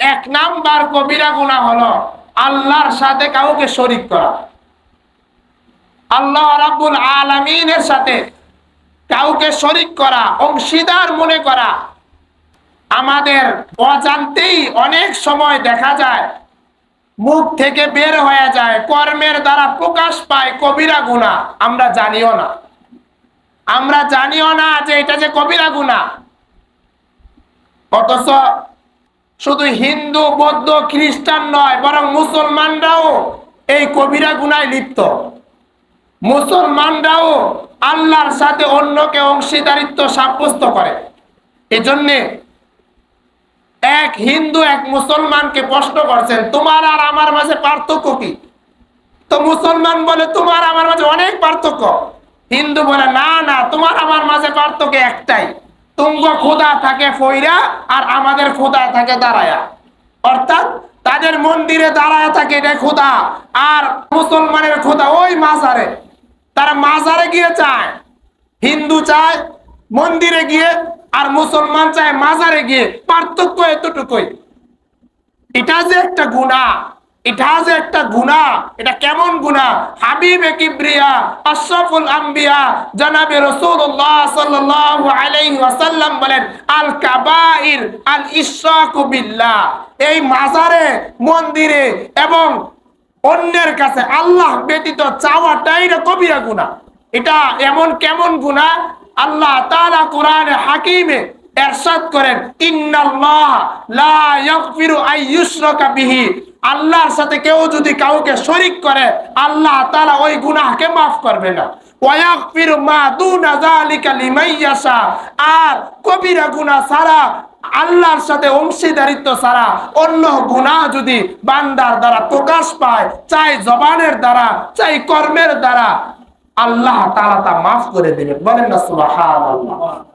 এক নাম্বার কবিরা গুণা হলো আল্লাহর সাথে কাউকে শরিক করা। আল্লাহ রাব্বুল আলামিনের সাথে কাউকে শরিক করা, অংশীদার মনে করা। আমাদের অজান্তেই অনেক সময় দেখা যায়, মুখ থেকে বের হয়ে যায়, কর্মের দ্বারা প্রকাশ পায় কবিরা গুণা আমরা জানিও না। আমরা জানিও না যে এটা যে কবিরা গুণা অথচ শুধু হিন্দু, বৌদ্ধ, খ্রিস্টান নয়, বরং মুসলমানরাও এই কবিরা গুনায় লিপ্ত। মুসলমানরাও আল্লাহর সাথে অন্যকে অংশীদারিত্ব সাব্যস্ত করে। এজন্যে এক হিন্দু, এক মুসলমানকে প্রশ্ন করছেন, তোমার আর আমার মাঝে পার্থক্য কি? তো মুসলমান বলে, তোমার আমার মাঝে অনেক পার্থক্য। হিন্দু বলে, না না, তোমার আমার মাঝে পার্থক্য একটাই। তুঙ্গ খোদা থাকে ফইরা আর আমাদের খোদা থাকে দাঁড়ায়া। অর্থাৎ তাদের মন্দিরে দাঁড়ায় থাকে এটা খোদা, আর মুসলমানের খোদা ওই মাজারে। তারা মাজারে গিয়ে চায়, হিন্দু চায়, মন্দিরে গিয়ে, আর মুসলমান চায় মাজারে গিয়ে। পার্থক্য এতটুকুই। এটা যে একটা গুণা এটা যে একটা গুণা। এটা কেমন গুণা? হাবিবে কিবরিয়া, আশরাফুল আম্বিয়া রাসূলুল্লাহ সাল্লাল্লাহু আলাইহি ওয়াসাল্লাম বলেন, আল কাবাইর আল ইশরাকু বিল্লাহ। এই মাজারে, মন্দিরে এবং অন্যের কাছে আল্লাহ ব্যতীত চাওয়াটাই এটা কবিরা গুণা। এটা এমন কেমন গুণা? আল্লাহ তাআলা কোরআনে হাকিমে এরশাদ করেন, ইন্নাল্লাহ লা ইয়াগফিরু আই ইউশরাকা বিহি। আল্লাহর সাথে কেউ যদি কাউকে শরিক করে, আল্লাহ তাআলা ওই গুনাহকে মাফ করবে না। আর কবিরা গুনাহ ছাড়া, আল্লাহর সাথে অংশীদারিত্ব ছাড়া অন্য গুনাহ যদি বান্দার দ্বারা প্রকাশ পায়, চাই জবানের দ্বারা, চাই কর্মের দ্বারা, আল্লাহ তাআলা তা মাফ করে দিবেন। বলেন না সুবহানাল্লাহ।